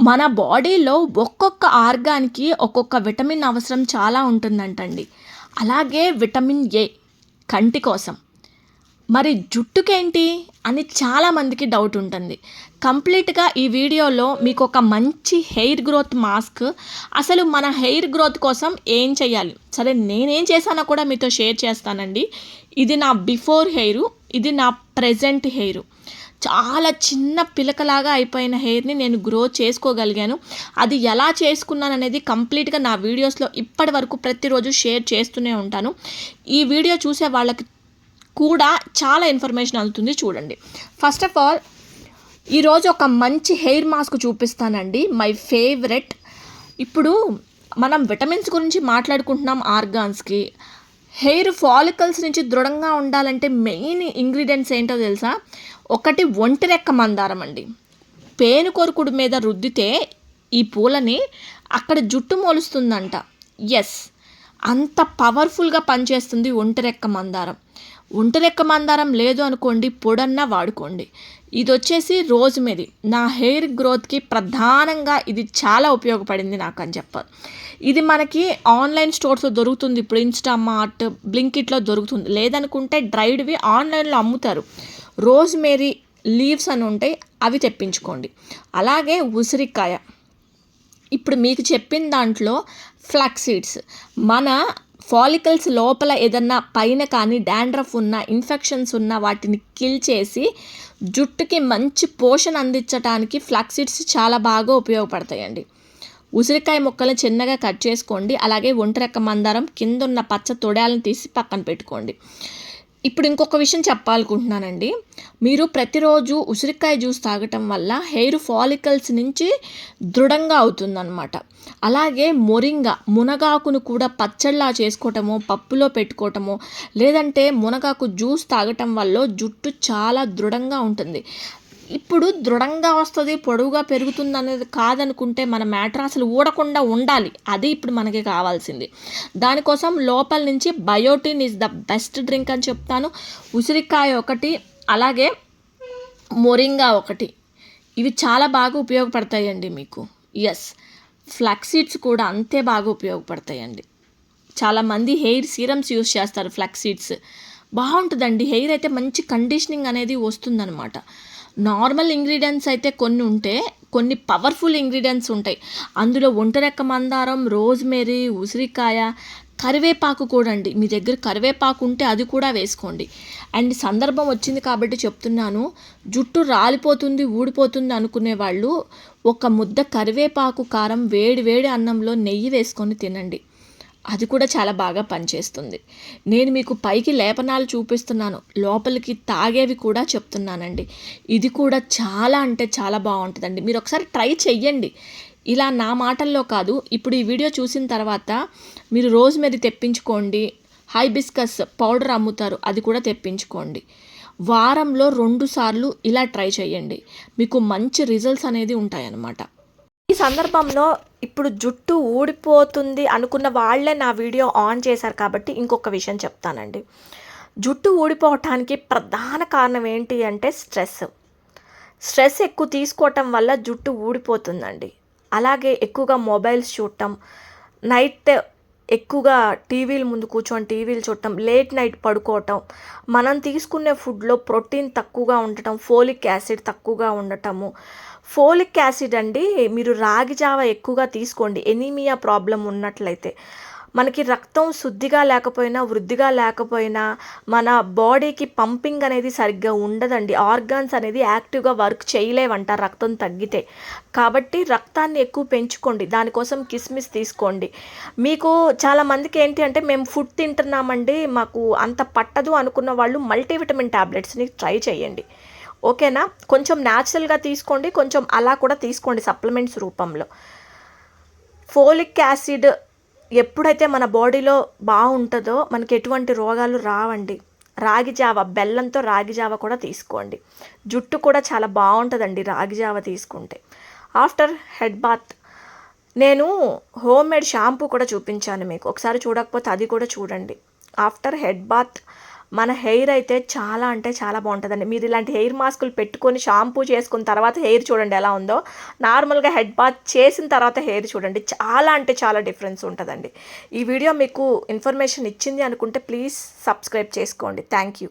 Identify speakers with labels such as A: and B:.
A: మన బాడీలో ఒక్కొక్క ఆర్గాన్‌కి ఒక్కొక్క విటమిన్ అవసరం చాలా ఉంటుందంటండి. అలాగే విటమిన్ ఏ కంటి కోసం. మరి జుట్టుకేంటి అని చాలా మందికి డౌట్ ఉంటుంది. కంప్లీట్‌గా ఈ వీడియోలో మీకు ఒక మంచి హెయిర్ గ్రోత్ మాస్క్ అసలు మన హెయిర్ గ్రోత్ కోసం ఏం చేయాలి? సరే నేనేం చేశానో కూడా మీతో షేర్ చేస్తానండి. ఇది నా బిఫోర్ హెయిరు. ఇది నా ప్రెజెంట్ హెయిరు. చాలా చిన్న పిలకలాగా అయిపోయిన హెయిర్‌ని నేను గ్రో చేసుకోగలిగాను. అది ఎలా చేసుకున్నాను అనేది కంప్లీట్‌గా నా వీడియోస్‌లో ఇప్పటి వరకు ప్రతిరోజు షేర్ చేస్తూనే ఉంటాను. ఈ వీడియో చూసే వాళ్ళకి కూడా చాలా ఇన్ఫర్మేషన్ అందుతుంది చూడండి. ఫస్ట్ ఆఫ్ ఆల్ ఈరోజు ఒక మంచి హెయిర్ మాస్క్ చూపిస్తానండి. My favourite. ఇప్పుడు మనం విటమిన్స్ గురించి మాట్లాడుకుంటున్నాం ఆర్గాన్స్‌కి. హెయిర్ ఫాలికల్స్ నుంచి దృఢంగా ఉండాలంటే మెయిన్ ఇంగ్రీడియంట్స్ ఏంటో తెలుసా? ఒకటి ఒంటిరెక్క మందారం అండి. పేనుకొరుకుడు మీద రుద్దితే ఈ పూలని అక్కడ జుట్టు మొలుస్తుందంట. ఎస్ అంత పవర్‌ఫుల్‌గా పనిచేస్తుంది ఒంటరెక్క మందారం. ఒంటరెక్క మందారం లేదు అనుకోండి పొడన్నా వాడుకోండి. ఇది వచ్చేసి రోజ్‌మెరీ. నా హెయిర్ గ్రోత్‌కి ప్రధానంగా ఇది చాలా ఉపయోగపడింది నాకు అని చెప్పాలి. ఇది మనకి ఆన్‌లైన్ స్టోర్స్‌లో దొరుకుతుంది. ఇప్పుడు ఇన్‌స్టామార్ట్, బ్లింకిట్‌లో దొరుకుతుంది. లేదనుకుంటే డ్రైడ్‌వి ఆన్‌లైన్‌లో అమ్ముతారు. రోజ్‌మెరీ లీవ్స్ అని ఉంటాయి. అవి తెప్పించుకోండి. అలాగే ఉసిరికాయ. ఇప్పుడు మీకు చెప్పిన దాంట్లో ఫ్లాక్సీడ్స్ మన ఫాలికల్స్ లోపల ఏదన్నా పైన కానీ డాండ్రఫ్ ఉన్న ఇన్ఫెక్షన్స్ ఉన్న వాటిని కిల్ చేసి జుట్టుకి మంచి పోషణ అందించటానికి ఫ్లాక్సీడ్స్ చాలా బాగా ఉపయోగపడతాయండి. ఉసిరికాయ ముక్కలు చిన్నగా కట్ చేసుకోండి. అలాగే ఒంటరెక్క మందారం కిందున్న పచ్చ తొడాలను తీసి పక్కన పెట్టుకోండి. ఇప్పుడు ఇంకొక విషయం చెప్పాలనుకుంటున్నానండి. మీరు ప్రతిరోజు ఉసిరికాయ జ్యూస్ తాగటం వల్ల హెయిర్ ఫాలికల్స్ నుంచి దృఢంగా అవుతుందనమాట. అలాగే మొరింగ మునగాకును కూడా పచ్చళ్ళ చేసుకోవటమో, పప్పులో పెట్టుకోవటమో, లేదంటే మునగాకు జ్యూస్ తాగటం వల్ల జుట్టు చాలా దృఢంగా ఉంటుంది. ఇప్పుడు దృఢంగా వస్తుంది పొడవుగా పెరుగుతుందనేది కాదనుకుంటే మన మ్యాటర్ అసలు ఊడకుండా ఉండాలి. అది ఇప్పుడు మనకి కావాల్సింది. దానికోసం లోపల నుంచి biotin is the best drink అని చెప్తాను. ఉసిరికాయ ఒకటి, అలాగే మొరింగా ఒకటి. ఇవి చాలా బాగా ఉపయోగపడతాయండి మీకు. ఎస్ ఫ్లాక్స్ సీడ్స్ కూడా అంతే బాగా ఉపయోగపడతాయండి. చాలామంది హెయిర్ సీరమ్స్ యూజ్ చేస్తారు ఫ్లాక్స్ సీడ్స్. హెయిర్ అయితే మంచి కండిషనింగ్ అనేది వస్తుందనమాట. నార్మల్ ఇంగ్రీడియంట్స్ అయితే కొన్ని ఉంటే, కొన్ని పవర్‌ఫుల్ ఇంగ్రీడియంట్స్ ఉంటాయి. అందులో ఒంటరెక్క మందారం, రోజ్‌మెరీ, ఉసిరికాయ, కరివేపాకు కూడా అండి. మీ దగ్గర కరివేపాకు ఉంటే అది కూడా వేసుకోండి. అండ్ సందర్భం వచ్చింది కాబట్టి చెప్తున్నాను. జుట్టు రాలిపోతుంది, ఊడిపోతుంది అనుకునే వాళ్ళు ఒక ముద్ద కరివేపాకు కారం వేడి వేడి అన్నంలో నెయ్యి వేసుకొని తినండి. అది కూడా చాలా బాగా పనిచేస్తుంది. నేను మీకు పైకి లేపనాలు చూపిస్తున్నాను. లోపలికి తాగేవి కూడా చెప్తున్నానండి. ఇది కూడా చాలా అంటే చాలా బాగుంటుందండి మీరు ఒకసారి ట్రై చెయ్యండి. ఇలా నా మాటల్లో కాదు. ఇప్పుడు ఈ వీడియో చూసిన తర్వాత మీరు రోజ్‌మెరీ తెప్పించుకోండి. హైబిస్కస్ పౌడర్ అమ్ముతారు. అది కూడా తెప్పించుకోండి. వారంలో రెండు సార్లు ఇలా ట్రై చేయండి. మీకు మంచి రిజల్ట్స్ అనేది ఉంటాయన్నమాట. ఈ సందర్భంలో ఇప్పుడు జుట్టు ఊడిపోతుంది అనుకున్న వాళ్ళే నా వీడియో ఆన్ చేశారు కాబట్టి ఇంకొక విషయం చెప్తానండి. జుట్టు ఊడిపోవటానికి ప్రధాన కారణం ఏంటి అంటే స్ట్రెస్. స్ట్రెస్ ఎక్కువ తీసుకోవటం వల్ల జుట్టు ఊడిపోతుందండి. అలాగే ఎక్కువగా మొబైల్స్ చూడటం, నైట్ ఎక్కువగా టీవీల ముందు కూర్చొని టీవీలు చూడటం, లేట్ నైట్ పడుకోవటం, మనం తీసుకునే ఫుడ్‌లో ప్రోటీన్ తక్కువగా ఉండటం, ఫోలిక్ యాసిడ్ తక్కువగా ఉండటము. ఫోలిక్ యాసిడ్ అండి మీరు రాగి జావ ఎక్కువగా తీసుకోండి. ఎనీమియా ప్రాబ్లం ఉన్నట్లయితే. మనకి రక్తం శుద్ధిగా లేకపోయినా, వృద్ధిగా లేకపోయినా మన బాడీకి పంపింగ్ అనేది సరిగ్గా ఉండదండి. ఆర్గాన్స్ అనేది యాక్టివ్‌గా వర్క్ చేయలేవంట రక్తం తగ్గితే. కాబట్టి రక్తాన్ని ఎక్కువ పెంచుకోండి. దానికోసం కిస్మిస్ తీసుకోండి. మీకు చాలా మందికి ఏంటి అంటే మేము ఫుడ్ తింటున్నామండి. మాకు అంత పట్టదు అనుకున్న వాళ్ళు మల్టీవిటమిన్ టాబ్లెట్స్‌ని ట్రై చేయండి. ఓకేనా? కొంచెం న్యాచురల్‌గా తీసుకోండి. కొంచెం అలా కూడా తీసుకోండి సప్లిమెంట్స్ రూపంలో. ఫోలిక్ యాసిడ్ ఎప్పుడైతే మన బాడీలో బాగుంటుందో మనకి ఎటువంటి రోగాలు రావండి. రాగి జావ బెల్లంతో రాగి జావ కూడా తీసుకోండి. జుట్టు కూడా చాలా బాగుంటుందండి రాగి జావ తీసుకుంటే. ఆఫ్టర్ హెడ్ బాత్ నేను హోమ్ మేడ్ షాంపూ కూడా చూపించాను మీకు. ఒకసారి చూడకపోతే అది కూడా చూడండి. ఆఫ్టర్ హెడ్ బాత్ మన హెయిర్ అయితే చాలా అంటే చాలా బాగుంటుందండి. మీరు ఇలాంటి హెయిర్ మాస్కులు పెట్టుకొని షాంపూ చేసుకున్న తర్వాత హెయిర్ చూడండి ఎలా ఉందో. నార్మల్గా హెడ్ బాత్ చేసిన తర్వాత హెయిర్ చూడండి. చాలా అంటే చాలా డిఫరెన్స్ ఉంటుందండి. ఈ వీడియో మీకు ఇన్ఫర్మేషన్ ఇచ్చింది అనుకుంటే ప్లీజ్ సబ్స్క్రైబ్ చేసుకోండి. Thank you.